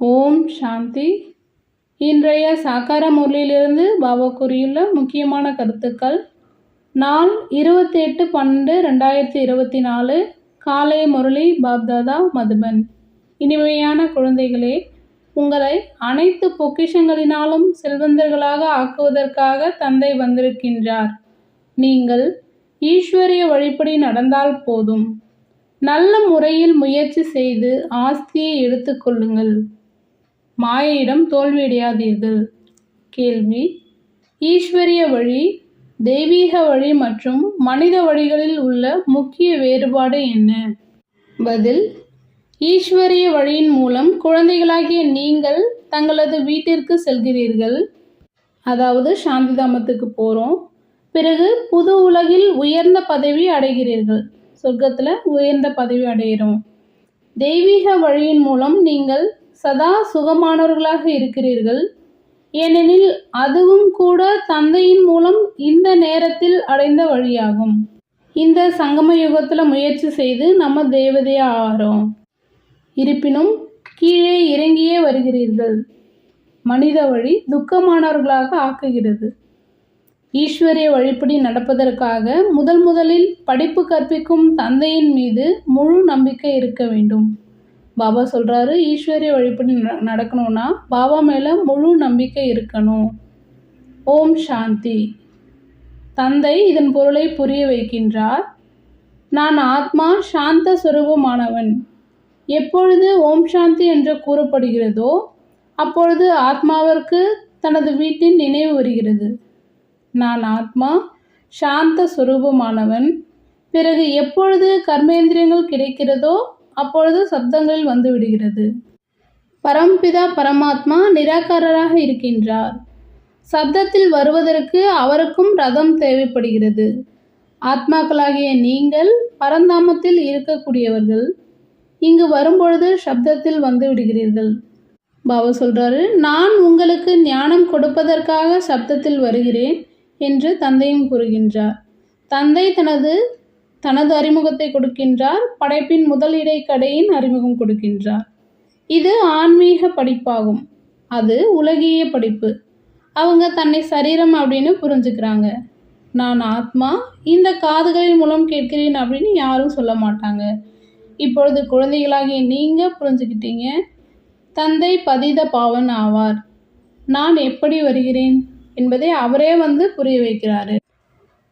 ஓம் சாந்தி. இன்றைய சாக்கார முரளியிலிருந்து பாபா கூறியுள்ள முக்கியமான கருத்துக்கள். நாள் இருபத்தி எட்டு பன்னெண்டு ரெண்டாயிரத்தி இருபத்தி நாலு. காலை முரளி பாப்தாதா மதுபன். இனிமையான குழந்தைகளே உங்களை அனைத்து பொக்கிஷங்களினாலும் செல்வந்தர்களாக ஆக்குவதற்காக தந்தை வந்திருக்கின்றார். நீங்கள் ஈஸ்வரிய வழிப்படி நடந்தால் போதும். நல்ல முறையில் முயற்சி செய்து ஆஸ்தியை எடுத்துக்கொள்ளுங்கள் மாயையிடம் தோல்வியடையாதீர்கள். கேள்வி. ஈஸ்வரிய வழி தெய்வீக வழி மற்றும் மனித வழிகளில் உள்ள முக்கிய வேறுபாடு என்ன? பதில். ஈஸ்வரிய வழியின் மூலம் குழந்தைகளாகிய நீங்கள் தங்களது வீட்டிற்கு செல்கிறீர்கள். அதாவது சாந்திதாமத்துக்கு போகிறோம் பிறகு புது உலகில் உயர்ந்த பதவி அடைகிறீர்கள். சொர்க்கத்தில் உயர்ந்த பதவி அடைகிறோம் தெய்வீக வழியின் மூலம் நீங்கள் சதா சுகமானவர்களாக இருக்கிறீர்கள். ஏனெனில் அதுவும் கூட தந்தையின் மூலம் இந்த நேரத்தில் அடைந்த வழியாகும். இந்த சங்கம யுகத்தில் முயற்சி செய்து நம்ம தேவதையா ஆகிறோம். இருப்பினும் கீழே இறங்கியே வருகிறீர்கள். மனித வழி துக்கமானவர்களாக ஆக்குகிறது. ஈஸ்வரிய வழிப்படி நடப்பதற்காக முதல் முதலில் படிப்பு கற்பிக்கும் தந்தையின் மீது முழு நம்பிக்கை இருக்க வேண்டும். பாபா சொல்கிறாரு ஈஸ்வரிய வழிப்படி ந- நடக்கணும்னா பாபா மேலே முழு நம்பிக்கை இருக்கணும். ஓம் சாந்தி. தந்தை இதன் பொருளை புரிய வைக்கின்றார். நான் ஆத்மா சாந்த சுரூபமானவன். எப்பொழுது ஓம் சாந்தி என்று கூறப்படுகிறதோ அப்பொழுது ஆத்மாவிற்கு தனது வீட்டின் நினைவு வருகிறது. நான் ஆத்மா சாந்த சுரூபமானவன். பிறகு எப்பொழுது கர்மேந்திரியங்கள் கிடைக்கிறதோ அப்பொழுது சப்தங்களில் வந்து விடுகிறது. பரம்பிதா பரமாத்மா நிராகாரராக இருக்கின்றார். சப்தத்தில் வருவதற்கு அவருக்கும் ரதம் தேவைப்படுகிறது. ஆத்மாக்களாகிய நீங்கள் பரந்தாமத்தில் இருக்கக்கூடியவர்கள் இங்கு வரும்பொழுது சப்தத்தில் வந்து விடுகிறீர்கள். பாபா சொல்றாரு நான் உங்களுக்கு ஞானம் கொடுப்பதற்காக சப்தத்தில் வருகிறேன் என்று தந்தையும் கூறுகின்றார். தந்தை தனது தனது அறிமுகத்தை கொடுக்கின்றார் படைப்பின் முதல் இடைக்கடையின் அறிமுகம் கொடுக்கின்றார். இது ஆன்மீக படிப்பாகும். அது உலகிய படிப்பு. அவங்க தன்னை சரீரம் அப்படின்னு புரிஞ்சுக்கிறாங்க. நான் ஆத்மா இந்த காதுகளின் மூலம் கேட்கிறேன் அப்படின்னு யாரும் சொல்ல மாட்டாங்க. இப்பொழுது குழந்தைகளாகிய நீங்கள் புரிஞ்சுக்கிட்டீங்க. தந்தை பதித பாவன் ஆவார். நான் எப்படி வருகிறேன்? என்பதை அவரே வந்து புரிய வைக்கிறாரு.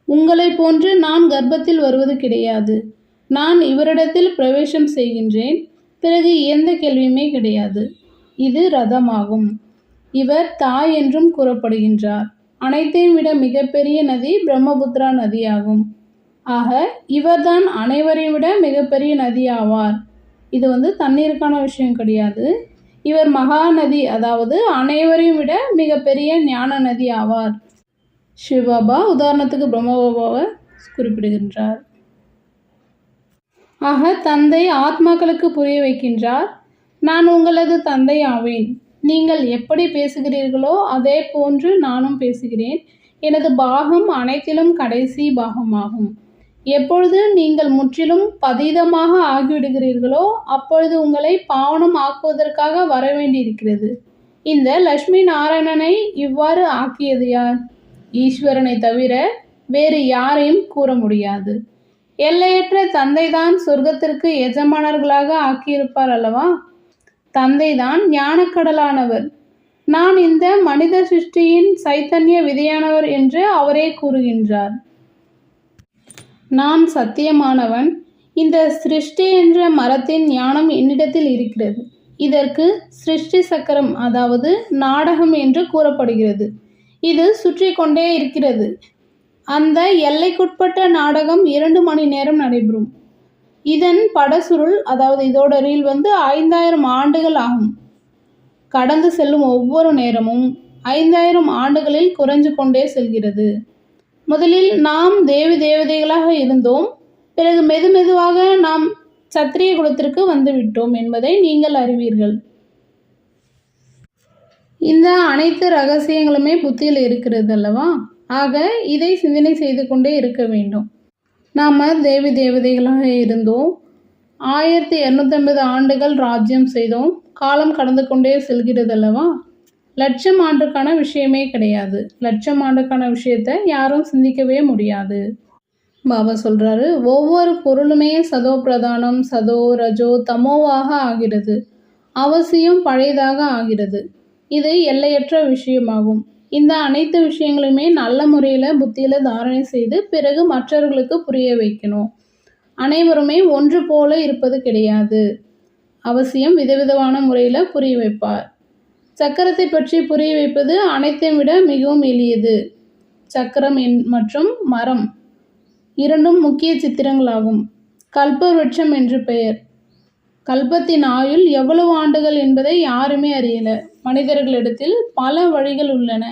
உங்களைப் போன்று நான் கர்ப்பத்தில் வருவது கிடையாது. நான் இவரிடத்தில் பிரவேசம் செய்கின்றேன். பிறகு எந்த கேள்வியுமே கிடையாது. இது ரதமாகும். இவர் தாய் என்றும் கூறப்படுகின்றார். அனைத்தையும் விட மிகப்பெரிய நதி பிரம்மபுத்திரா நதியாகும். ஆக இவர்தான் அனைவரையும் விட மிகப்பெரிய நதி ஆவார். இது வந்து தண்ணீருக்கான விஷயம் கிடையாது. இவர் மகாநதி அதாவது அனைவரையும் விட மிகப்பெரிய ஞான நதி ஆவார். சிவபாபா உதாரணத்துக்கு பிரம்மபாபாவை குறிப்பிடுகின்றார். ஆக தந்தை ஆத்மாக்களுக்கு புரிய வைக்கின்றார். நான் உங்களது தந்தை ஆவேன். நீங்கள் எப்படி பேசுகிறீர்களோ அதே போன்று நானும் பேசுகிறேன். எனது பாகம் அனைத்திலும் கடைசி பாகமாகும். எப்பொழுது நீங்கள் முற்றிலும் பதீதமாக ஆகிவிடுகிறீர்களோ அப்பொழுது உங்களை பாவனம் ஆக்குவதற்காக வரவேண்டியிருக்கிறது. இந்த லட்சுமி நாராயணனை இவ்வாறு ஆக்கியது யார்? ஈஸ்வரனை தவிர வேறு யாரையும் கூற முடியாது. எல்லையற்ற தந்தைதான் சொர்க்கத்திற்கு எஜமானர்களாக ஆக்கியிருப்பார் அல்லவா? தந்தைதான் ஞானக்கடலானவர். நான் இந்த மனித சிருஷ்டியின் சைத்தன்ய விதையானவர் என்று அவரே கூறுகின்றார். நான் சத்தியமானவன். இந்த சிருஷ்டி என்ற மரத்தின் ஞானம் என்னிடத்தில் இருக்கிறது. இதற்கு சிருஷ்டி சக்கரம் அதாவது நாடகம் என்று கூறப்படுகிறது. இது சுற்றி கொண்டே இருக்கிறது. அந்த எல்லைக்குட்பட்ட நாடகம் இரண்டு மணி நேரம் நடைபெறும். இதன் படசுருள் அதாவது இதோட ரீல் வந்து ஐந்தாயிரம் ஆண்டுகள் ஆகும். கடந்து செல்லும் ஒவ்வொரு நேரமும் ஐந்தாயிரம் ஆண்டுகளில் குறைஞ்சு கொண்டே செல்கிறது. முதலில் நாம் தேவி தேவதைகளாக இருந்தோம். பிறகு மெது மெதுவாக நாம் சத்திரிய குலத்திற்கு வந்துவிட்டோம் என்பதை நீங்கள் அறிவீர்கள். இந்த அனைத்து ரகசியங்களுமே புத்தியில் இருக்கிறது அல்லவா? ஆக இதை சிந்தனை செய்து கொண்டே இருக்க வேண்டும். நாம் தேவி தேவதைகளாக இருந்தோம். ஆயிரத்தி இரநூத்தம்பது ஆண்டுகள் ராஜ்யம் செய்தோம். காலம் கடந்து கொண்டே செல்கிறது அல்லவா? லட்சம் ஆண்டுக்கான விஷயமே கிடையாது. லட்சம் ஆண்டுக்கான விஷயத்தை யாரும் சிந்திக்கவே முடியாது. பாபா சொல்கிறாரு ஒவ்வொரு பொருளுமே சதோ பிரதானம் சதோ ரஜோ தமோவாக ஆகிறது. அவசியம் பழையதாக ஆகிறது. இது எல்லையற்ற விஷயமாகும். இந்த அனைத்து விஷயங்களுமே நல்ல முறையில் புத்தியில் தாரணை செய்து பிறகு மற்றவர்களுக்கு புரிய வைக்கணும். அனைவருமே ஒன்று போல இருப்பது கிடையாது. அவசியம் விதவிதமான முறையில் புரிய வைப்பார். சக்கரத்தை பற்றி புரிய வைப்பது அனைத்தையும் விட மிகவும் எளியது. சக்கரம் என் மற்றும் மரம் இரண்டும் முக்கிய சித்திரங்களாகும். கல்ப என்று பெயர். கல்பத்தின் ஆயுள் எவ்வளவு ஆண்டுகள் என்பதை யாருமே அறியல. மனிதர்களிடத்தில் பல வழிகள் உள்ளன.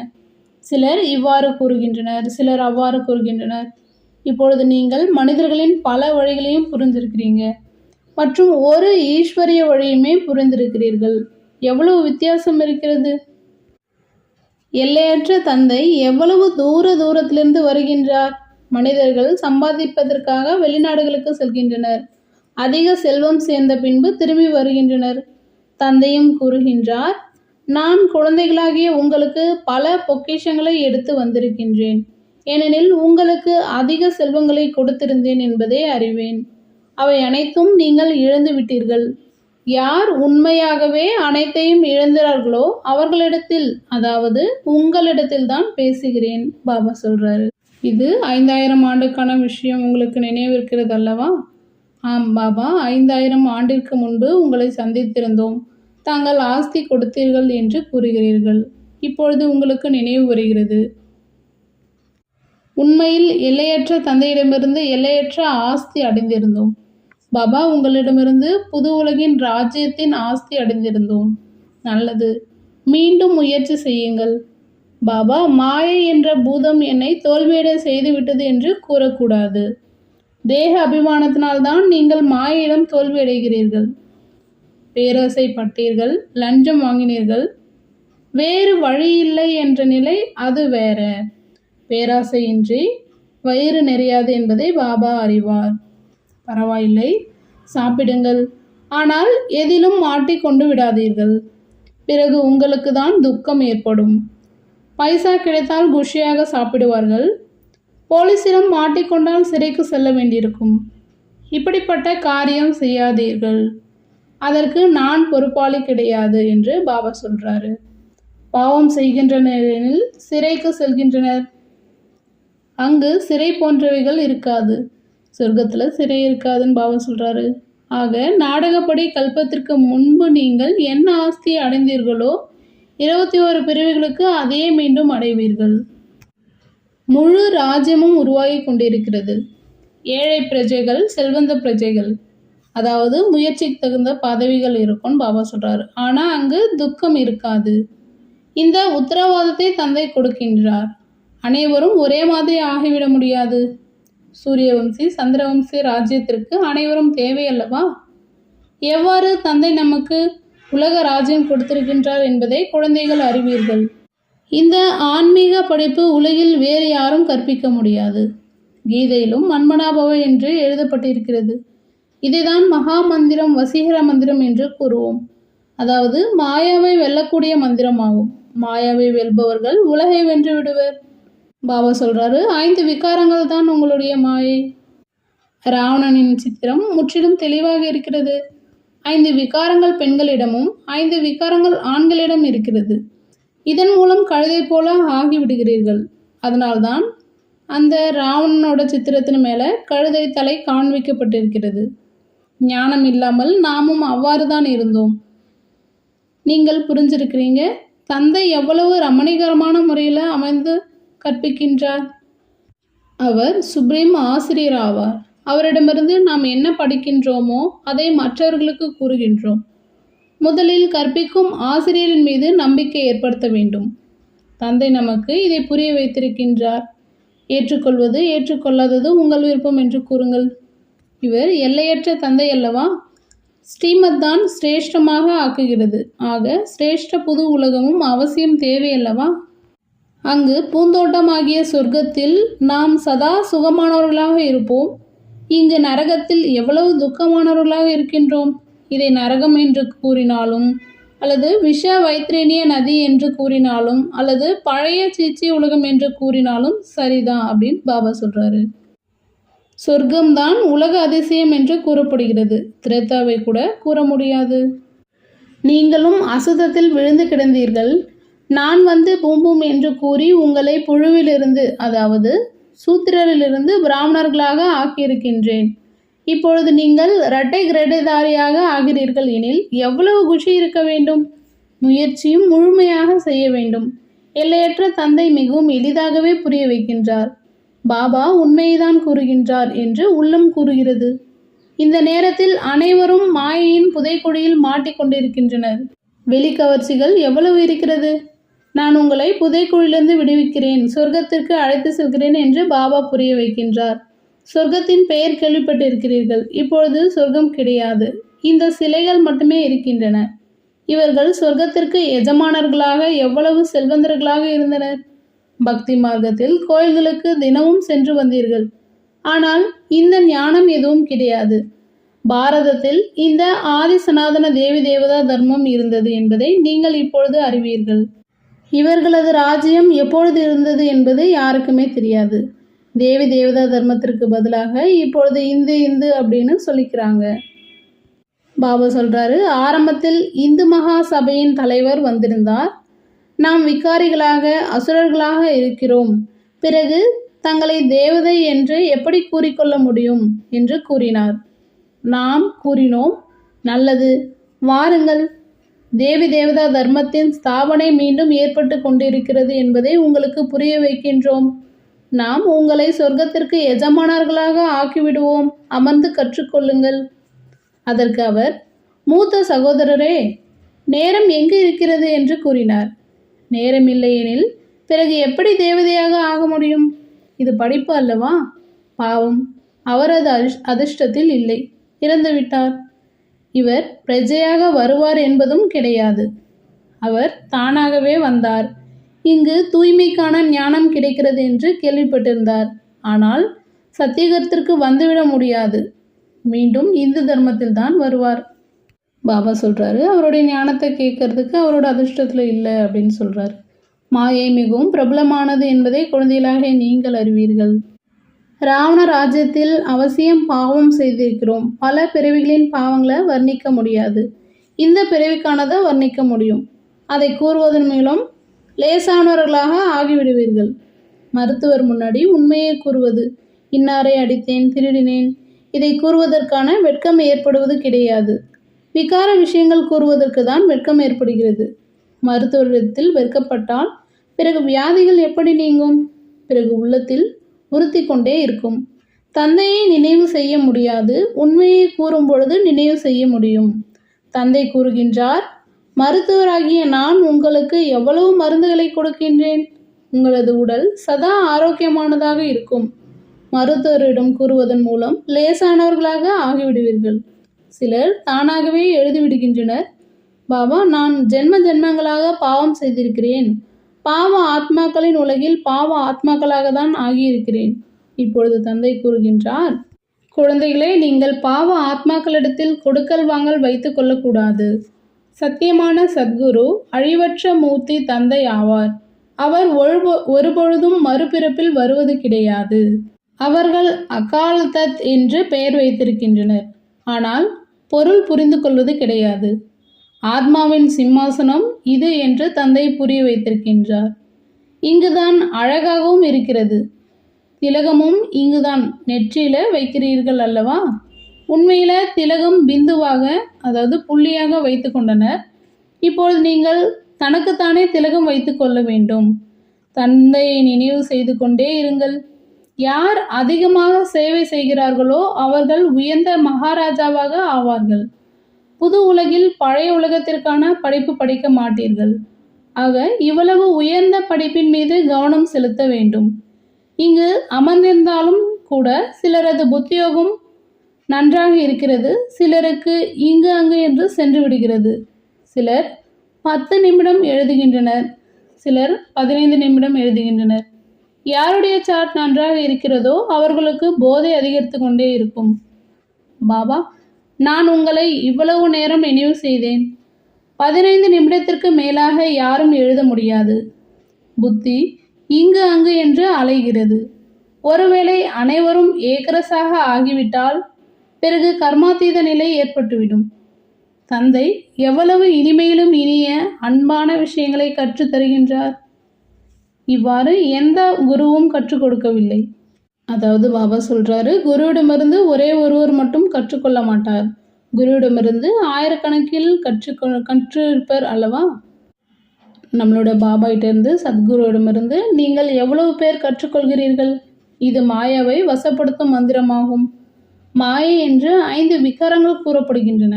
சிலர் இவ்வாறு கூறுகின்றனர் சிலர் அவ்வாறு கூறுகின்றனர். இப்பொழுது நீங்கள் மனிதர்களின் பல வழிகளையும் புரிந்திருக்கிறீங்க. மற்றும் ஒரு ஈஸ்வரிய வழியுமே புரிந்திருக்கிறீர்கள். எவ்வளவு வித்தியாசம் இருக்கிறது? எல்லையற்ற தந்தை எவ்வளவு தூர தூரத்திலிருந்து வருகின்றார்? மனிதர்கள் சம்பாதிப்பதற்காக வெளிநாடுகளுக்கு செல்கின்றனர். அதிக செல்வம் சேர்ந்த பின்பு திரும்பி வருகின்றனர். தந்தையும் கூறுகின்றார் நான் குழந்தைகளாகிய உங்களுக்கு பல பொக்கிஷங்களை எடுத்து வந்திருக்கின்றேன். ஏனெனில் உங்களுக்கு அதிக செல்வங்களை கொடுத்திருந்தேன் என்பதை அறிவேன். அவை அனைத்தும் நீங்கள் இழந்து விட்டீர்கள் யார் உண்மையாகவே அனைத்தையும் இழந்தார்களோ அவர்களிடத்தில் அதாவது உங்களிடத்தில் தான் பேசுகிறேன் பாபா சொல்றாரு. இது ஐந்தாயிரம் ஆண்டுக்கான விஷயம் உங்களுக்கு நினைவிருக்கிறது அல்லவா ஆம் பாபா ஐந்தாயிரம் ஆண்டிற்கு முன்பு உங்களை சந்தித்திருந்தோம். தாங்கள் ஆஸ்தி கொடுத்தீர்கள் என்று கூறுகிறீர்கள். இப்பொழுது உங்களுக்கு நினைவு வருகிறது. உண்மையில் எல்லையற்ற தந்தையிடமிருந்து எல்லையற்ற ஆஸ்தி அடைந்திருந்தோம். பாபா உங்களிடமிருந்து புது உலகின் ராஜ்யத்தின் ஆஸ்தி அடைந்திருந்தோம். நல்லது. மீண்டும் முயற்சி செய்யுங்கள். பாபா மாயை என்ற பூதம் என்னை தோல்வியடை செய்துவிட்டது என்று கூறக்கூடாது. தேக அபிமானத்தினால்தான் நீங்கள் மாயையிடம் தோல்வியடைகிறீர்கள். பேராசைப்பட்டீர்கள் லஞ்சம் வாங்கினீர்கள். வேறு வழி இல்லை என்ற நிலை அது வேற. பேராசையின்றி வயிறு நிறையாது என்பதை பாபா அறிவார். பரவாயில்லை சாப்பிடுங்கள். ஆனால் எதிலும் மாட்டிக்கொண்டு விடாதீர்கள். பிறகு உங்களுக்கு தான் துக்கம் ஏற்படும். பைசா கிடைத்தால் குஷியாக சாப்பிடுவார்கள். போலீசிடம் மாட்டிக்கொண்டால் சிறைக்கு செல்ல வேண்டியிருக்கும். இப்படிப்பட்ட காரியம் செய்யாதீர்கள். அதற்கு நான் பொறுப்பாளி கிடையாது என்று பாபா சொல்றாரு. பாவம் செய்கின்றனரில் சிறைக்கு செல்கின்றனர். அங்கு சிறை போன்றவைகள் இருக்காது. சொர்க்கத்தில் சிறை இருக்காதுன்னு பாபா சொல்கிறாரு ஆக நாடகப்படி கல்பத்திற்கு முன்பு நீங்கள் என்ன ஆஸ்தியை அடைந்தீர்களோ இருபத்தி ஓரு பிரிவுகளுக்கு அதையே மீண்டும் அடைவீர்கள். முழு ராஜ்யமும் உருவாகி கொண்டிருக்கிறது. ஏழை பிரஜைகள் செல்வந்த பிரஜைகள் அதாவது முயற்சிக்கு தகுந்த பதவிகள் இருக்கும்னு பாபா சொல்றாரு. ஆனா அங்கு துக்கம் இருக்காது. இந்த உத்தரவாதத்தை தந்தை கொடுக்கின்றார். அனைவரும் ஒரே மாதிரி ஆகிவிட முடியாது. சூரியவம்சி சந்திரவம்சி ராஜ்யத்திற்கு அனைவரும் தேவை அல்லவா எவ்வாறு தந்தை நமக்கு உலக ராஜ்யம் கொடுத்திருக்கின்றார் என்பதை குழந்தைகள் அறிவீர்கள். இந்த ஆன்மீக படிப்பு உலகில் வேறு யாரும் கற்பிக்க முடியாது. கீதையிலும் மன்மனாபவ என்று எழுதப்பட்டிருக்கிறது. இதைதான் மகா மந்திரம் வசீகர மந்திரம் என்று கூறுவோம். அதாவது மாயாவை வெல்லக்கூடிய மந்திரமாகும். மாயாவை வெல்பவர்கள் உலகை வென்று விடுவர். பாபா சொல்றாரு ஐந்து விகாரங்கள் தான் உங்களுடைய மாயை. ராவணனின் சித்திரம் முற்றிலும் தெளிவாக இருக்கிறது. ஐந்து விகாரங்கள் பெண்களிடமும் ஐந்து விகாரங்கள் ஆண்களிடம் இருக்கிறது. இதன் மூலம் கழுதை போல ஆகிவிடுகிறீர்கள். அதனால்தான் அந்த ராவணனோட சித்திரத்தின் மேலே கழுதை தலை காண்பிக்கப்பட்டிருக்கிறது. ஞானம் இல்லாமல் நாமும் அவ்வாறு தான் இருந்தோம். நீங்கள் புரிஞ்சிருக்கிறீங்க? தந்தை எவ்வளவு ரமணிகரமான முறையில் அமைந்து கற்பிக்கின்றார்? அவர் சுப்ரீம் ஆசிரியர் ஆவார் அவரிடமிருந்து நாம் என்ன படிக்கின்றோமோ அதை மற்றவர்களுக்கு கூறுகின்றோம். முதலில் கற்பிக்கும் ஆசிரியரின் மீது நம்பிக்கை ஏற்படுத்த வேண்டும். தந்தை நமக்கு இதை புரிய வைத்திருக்கின்றார். ஏற்றுக்கொள்வது ஏற்றுக்கொள்ளாதது உங்கள் விருப்பம் என்று கூறுங்கள். இவர் எல்லையற்ற தந்தை அல்லவா? ஸ்ரீமத் தான் சிரேஷ்டமாக ஆக்குகிறது. ஆக சிரேஷ்ட புது உலகமும் அவசியம் தேவையல்லவா அங்கு பூந்தோட்டமாகிய சொர்க்கத்தில் நாம் சதா சுகமானவர்களாக இருப்போம். இங்கு நரகத்தில் எவ்வளவு துக்கமானவர்களாக இருக்கின்றோம்? இதை நரகம் என்று கூறினாலும் அல்லது விஷ வைத்திரேனிய நதி என்று கூறினாலும் அல்லது பழைய சீச்சி உலகம் என்று கூறினாலும் சரிதான் அப்படின்னு பாபா சொல்கிறாரு சொர்க்கம்தான் உலக அதிசயம் என்று கூறப்படுகிறது. திரேத்தாவை கூட கூற முடியாது. நீங்களும் அசுத்தத்தில் விழுந்து கிடந்தீர்கள். நான் வந்து பூம்பும் என்று கூறி உங்களை புழுவிலிருந்து அதாவது சூத்திரரிலிருந்து பிராமணர்களாக ஆக்கியிருக்கின்றேன். இப்பொழுது நீங்கள் இரட்டை கிரடைதாரியாக ஆகிறீர்கள் எனில் எவ்வளவு குஷி இருக்க வேண்டும்? முயற்சியும் முழுமையாக செய்ய வேண்டும். எல்லையற்ற தந்தை மிகவும் எளிதாகவே புரிய வைக்கின்றார். பாபா உண்மையைதான் கூறுகின்றார் என்று உள்ளம் கூறுகிறது. இந்த நேரத்தில் அனைவரும் மாயையின் புதைக்குழியில் மாட்டிக்கொண்டிருக்கின்றனர் வெளிக்கவர்ச்சிகள் எவ்வளவு இருக்கிறது? நான் உங்களை புதைக்குழிலிருந்து விடுவிக்கிறேன் சொர்க்கத்திற்கு அழைத்து செல்கிறேன் என்று பாபா புரிய வைக்கின்றார். சொர்க்கத்தின் பெயர் கேள்விப்பட்டிருக்கிறீர்கள் இப்பொழுது சொர்க்கம் கிடையாது. இந்த சிலைகள் மட்டுமே இருக்கின்றன. இவர்கள் சொர்க்கத்திற்கு எஜமானர்களாக எவ்வளவு செல்வந்தர்களாக இருந்தனர்? பக்தி மார்க்கத்தில் கோயில்களுக்கு தினமும் சென்று வந்தீர்கள். ஆனால் இந்த ஞானம் எதுவும் கிடையாது. பாரதத்தில் இந்த ஆதி சனாதன தேவி தேவதா தர்மம் இருந்தது என்பதை நீங்கள் இப்பொழுது அறிவீர்கள். இவர்களது ராஜ்யம் எப்பொழுது இருந்தது என்பது யாருக்குமே தெரியாது. தேவி தேவதா தர்மத்திற்கு பதிலாக இப்பொழுது இந்து இந்து அப்படின்னு சொல்லிக்கிறாங்க. பாபா சொல்றாரு ஆரம்பத்தில் இந்து மகா சபையின் தலைவர் வந்திருந்தார். நாம் விகாரிகளாக அசுரர்களாக இருக்கிறோம். பிறகு தங்களை தேவதை என்று எப்படி கூறிக்கொள்ள முடியும்? என்று கூறினார். நாம் கூறினோம் நல்லது. வாருங்கள். தேவி தேவதா தர்மத்தின் ஸ்தாபனை மீண்டும் ஏற்பட்டு கொண்டிருக்கிறது என்பதை உங்களுக்கு புரிய வைக்கின்றோம். நாம் உங்களை சொர்க்கத்திற்கு எஜமானர்களாக ஆக்கிவிடுவோம். அமர்ந்து கற்றுக்கொள்ளுங்கள். அதற்கு அவர் மூத்த சகோதரரே நேரம் எங்கு இருக்கிறது? என்று கூறினார். நேரம் இல்லையெனில் பிறகு எப்படி தேவதையாக ஆக முடியும்? இது படிப்பு அல்லவா? பாவம். அவரது அதிர்ஷ்டத்தில் இல்லை. இறந்துவிட்டார் இவர் பிரஜையாக வருவார் என்பதும் கிடையாது. அவர் தானாகவே வந்தார். இங்கு தூய்மைக்கான ஞானம் கிடைக்கிறது என்று கேள்விப்பட்டிருந்தார். ஆனால் சத்தியகத்திற்கு வந்துவிட முடியாது. மீண்டும் இந்து தர்மத்தில்தான் வருவார். பாபா சொல்கிறாரு அவருடைய ஞானத்தை கேட்கறதுக்கு அவரோட அதிர்ஷ்டத்தில் இல்லை அப்படின்னு சொல்கிறாரு மாயை மிகவும் பிரபலமானது என்பதை குழந்தைகளாக நீங்கள் அறிவீர்கள். ராவண ராஜ்யத்தில் அவசியம் பாவம் செய்திருக்கிறோம். பல பிறவிகளின் பாவங்களை வர்ணிக்க முடியாது. இந்த பிறவிக்கானதை வர்ணிக்க முடியும். அதை கூறுவதன் மூலம் லேசானவர்களாக ஆகிவிடுவீர்கள். மருத்துவர் முன்னாடி உண்மையை கூறுவது இன்னாரை அடித்தேன் திருடினேன். இதை கூறுவதற்கான வெட்கம் ஏற்படுவது கிடையாது. விகார விஷயங்கள் கூறுவதற்கு தான் வெட்கம் ஏற்படுகிறது. மருத்துவரிடத்தில் வெட்கப்பட்டால் பிறகு வியாதிகள் எப்படி நீங்கும்? பிறகு உள்ளத்தில் உறுத்தி கொண்டே இருக்கும். தந்தையை நினைவு செய்ய முடியாது. உண்மையை கூறும் பொழுது நினைவு செய்ய முடியும். தந்தை கூறுகின்றார் மருத்துவராகிய நான் உங்களுக்கு எவ்வளவு மருந்துகளை கொடுக்கின்றேன்? உங்களது உடல் சதா ஆரோக்கியமானதாக இருக்கும். மருத்துவரிடம் கூறுவதன் மூலம் லேசானவர்களாக ஆகிவிடுவீர்கள். சிலர் தானாகவே எழுதிவிடுகின்றனர். பாபா நான் ஜென்ம ஜென்மங்களாக பாவம் செய்திருக்கிறேன். பாவ ஆத்மாக்களின் உலகில் பாவ ஆத்மாக்களாக தான் ஆகியிருக்கிறேன். இப்பொழுது தந்தை கூறுகின்றார் குழந்தைகளே நீங்கள் பாவ ஆத்மாக்களிடத்தில் கொடுக்கல் வாங்கல் வைத்து கொள்ளக்கூடாது. சத்தியமான சத்குரு அழிவற்ற மூர்த்தி தந்தை ஆவார். அவர் ஒருபொழுதும் மறுபிறப்பில் வருவது கிடையாது. அவர்கள் அகால் தத் என்று பெயர் வைத்திருக்கின்றனர். ஆனால் பொருள் புரிந்து கொள்வது கிடையாது. ஆத்மாவின் சிம்மாசனம் இது என்று தந்தை புரிய வைத்திருக்கின்றார். இங்குதான் அழகாகவும் இருக்கிறது. திலகமும் இங்குதான் நெற்றியில வைக்கிறீர்கள் அல்லவா? உண்மையில திலகம் பிந்துவாக அதாவது புள்ளியாக வைத்து கொண்டனர். இப்பொழுது நீங்கள் தனக்குத்தானே திலகம் வைத்து கொள்ள வேண்டும். தந்தையை நினைவு செய்து கொண்டே இருங்கள். யார் அதிகமாக சேவை செய்கிறார்களோ அவர்கள் உயர்ந்த மகாராஜாவாக ஆவார்கள். புது உலகில் பழைய உலகத்திற்கான படிப்பு படிக்க மாட்டீர்கள். ஆக இவ்வளவு உயர்ந்த படிப்பின் மீது கவனம் செலுத்த வேண்டும். இங்கு அமர்ந்திருந்தாலும் கூட சிலரது புத்தியோகம் நன்றாக இருக்கிறது. சிலருக்கு இங்கு அங்கு என்று சென்று விடுகிறது. சிலர் பத்து நிமிடம் எழுதுகின்றனர். சிலர் பதினைந்து நிமிடம் எழுதுகின்றனர். யாருடைய சாட் நன்றாக இருக்கிறதோ அவர்களுக்கு போதை அதிகரித்து கொண்டே இருக்கும். பாபா நான் உங்களை இவ்வளவு நேரம் நினைவு செய்தேன். பதினைந்து நிமிடத்திற்கு மேலாக யாரும் எழுத முடியாது. புத்தி இங்கு அங்கு என்று அலைகிறது. ஒருவேளை அனைவரும் ஏக்கரசாக ஆகிவிட்டால் பிறகு கர்மாத்தீத நிலை ஏற்பட்டுவிடும். தந்தை எவ்வளவு இனிமையிலும் இனிய அன்பான விஷயங்களை கற்றுத் தருகின்றார் இவ்வாறு எந்த குருவும் கற்றுக் கொடுக்கவில்லை. அதாவது பாபா சொல்றாரு குருவிடமிருந்து ஒரே ஒருவர் மட்டும் கற்றுக்கொள்ள மாட்டார். குருவிடமிருந்து ஆயிரக்கணக்கில் கற்றுக்கொ கற்று இருப்பர் அல்லவா? நம்மளோட பாபாயிட்ட இருந்து சத்குருவிடமிருந்து நீங்கள் எவ்வளவு பேர் கற்றுக்கொள்கிறீர்கள் இது மாயாவை வசப்படுத்தும் மந்திரமாகும். மாயை என்று ஐந்து விகாரங்கள் கூறப்படுகின்றன.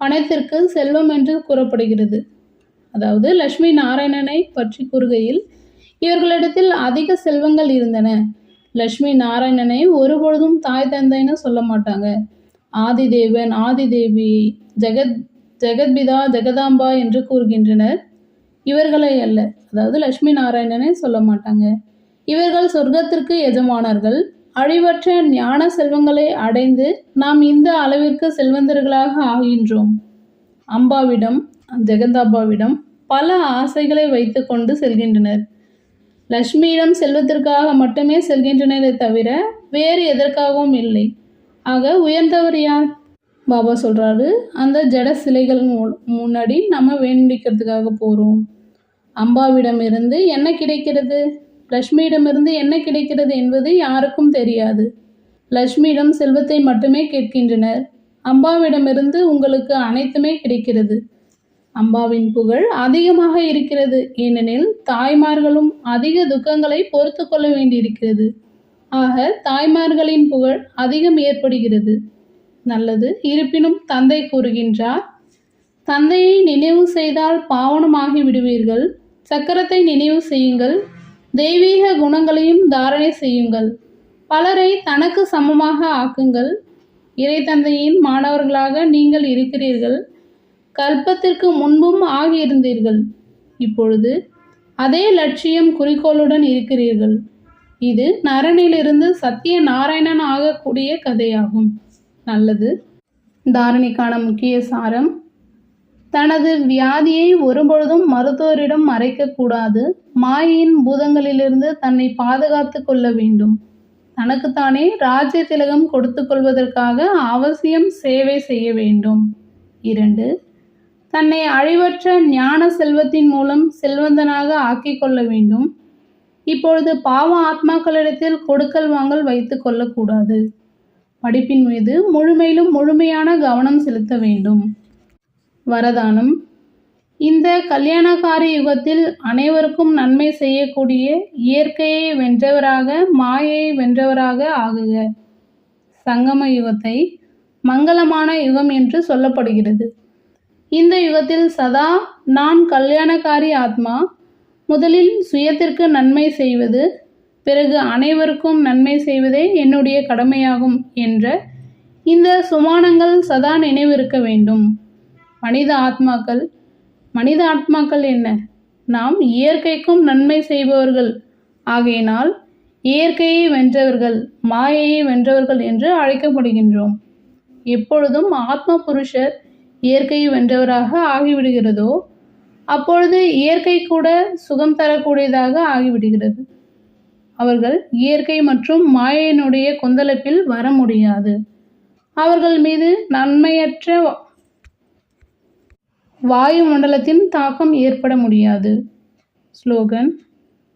பணத்திற்கு செல்வம் என்று கூறப்படுகிறது. அதாவது லட்சுமி நாராயணனை பற்றி கூறுகையில் இவர்களிடத்தில் அதிக செல்வங்கள் இருந்தன. லட்சுமி நாராயணனை ஒருபொழுதும் தாய் தந்தைன்னு சொல்ல மாட்டாங்க. ஆதிதேவன் ஆதிதேவி ஜெகத் ஜெகத்பிதா ஜெகதாம்பா என்று கூறுகின்றனர். இவர்களை அல்ல அதாவது லட்சுமி நாராயணனை சொல்ல மாட்டாங்க. இவர்கள் சொர்க்கத்திற்கு எஜமானர்கள். அழிவற்ற ஞான செல்வங்களை அடைந்து நாம் இந்த அளவிற்கு செல்வந்தர்களாக ஆகின்றோம். அம்பாவிடம் ஜெகந்தாபாவிடம் பல ஆசைகளை வைத்துக்கொண்டு செல்கின்றனர். லக்ஷ்மியிடம் செல்வதற்காக மட்டுமே செல்கின்றனரே தவிர வேறு எதற்காகவும் இல்லை. ஆக உயர்ந்தவர் யார்? பாபா சொல்கிறாரு அந்த ஜட சிலைகள் முன்னாடி நம்ம வேண்டிக்கிறதுக்காக போகிறோம் அம்பாவிடமிருந்து என்ன கிடைக்கிறது? லக்ஷ்மியிடமிருந்து என்ன கிடைக்கிறது என்பது யாருக்கும் தெரியாது. லக்ஷ்மியிடம் செல்வத்தை மட்டுமே கேட்கின்றனர். அம்பாவிடமிருந்து உங்களுக்கு அனைத்துமே கிடைக்கிறது. அம்பாவின் புகழ் அதிகமாக இருக்கிறது. ஏனெனில் தாய்மார்களும் அதிக துக்கங்களை பொறுத்து கொள்ள வேண்டியிருக்கிறது. ஆக தாய்மார்களின் புகழ் அதிகம் ஏற்படுகிறது. நல்லது. இருப்பினும் தந்தை கூறுகின்றார் தந்தையை நினைவு செய்தால் பாவனமாகி விடுவீர்கள். சக்கரத்தை நினைவு செய்யுங்கள். தெய்வீக குணங்களையும் தாரணை செய்யுங்கள். பலரை தனக்கு சமமாக ஆக்குங்கள். இறை தந்தையின் மாணவர்களாக நீங்கள் இருக்கிறீர்கள். கல்பத்திற்கு முன்பும் ஆகியிருந்தீர்கள். இப்பொழுது அதே லட்சியம் குறிக்கோளுடன் இருக்கிறீர்கள். இது நரனிலிருந்து சத்திய நாராயணன் ஆகக்கூடிய கதையாகும். நல்லது. தாரணிக்கான முக்கிய சாரம் தனது வியாதியை ஒருபொழுதும் மருத்துவரிடம் மறைக்கக்கூடாது மாயையின் பூதங்களிலிருந்து தன்னை பாதுகாத்து கொள்ள வேண்டும். தனக்குத்தானே ராஜ்ய திலகம் கொடுத்து கொள்வதற்காக அவசியம் சேவை செய்ய வேண்டும். இரண்டு தன்னை அழிவற்ற ஞான செல்வத்தின் மூலம் செல்வந்தனாக ஆக்கிக் கொள்ள வேண்டும். இப்பொழுது பாவ ஆத்மாக்களிடத்தில் கொடுக்கல் வாங்கல் வைத்து கொள்ளக்கூடாது. படிப்பின் மீது முழுமையிலும் முழுமையான கவனம் செலுத்த வேண்டும். வரதானம். இந்த கல்யாணக்காரி யுகத்தில் அனைவருக்கும் நன்மை செய்யக்கூடிய இயற்கையை வென்றவராக மாயையை வென்றவராக ஆகுக. சங்கம யுகத்தை மங்களமான யுகம் என்று சொல்லப்படுகிறது. இந்த யுகத்தில் சதா நான் கல்யாணக்காரி ஆத்மா. முதலில் சுயத்திற்கு நன்மை செய்வது பிறகு அனைவருக்கும் நன்மை செய்வதே என்னுடைய கடமையாகும் என்ற இந்த சுமானங்கள் சதா நினைவிருக்க வேண்டும். மனித ஆத்மாக்கள் மனித ஆத்மாக்கள் என்ன? நாம் இயற்கைக்கும் நன்மை செய்பவர்கள். ஆகையினால் இயற்கையை வென்றவர்கள் மாயையை வென்றவர்கள் என்று அழைக்கப்படுகின்றோம். எப்பொழுதும் ஆத்ம புருஷர் இயற்கையை வென்றவராக ஆகிவிடுகிறதோ அப்பொழுது இயற்கை கூட சுகம் தரக்கூடியதாக ஆகிவிடுகிறது. அவர்கள் இயற்கை மற்றும் மாயையினுடைய கொந்தளிப்பில் வர முடியாது. அவர்கள் மீது நன்மையற்ற வாயு மண்டலத்தின் தாக்கம் ஏற்பட முடியாது. ஸ்லோகன்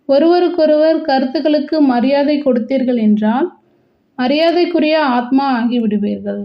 ஒருவருக்கொருவர் கருத்துக்களுக்கு மரியாதை கொடுத்தீர்கள் என்றால் மரியாதைக்குரிய ஆத்மா ஆகிவிடுவீர்கள்.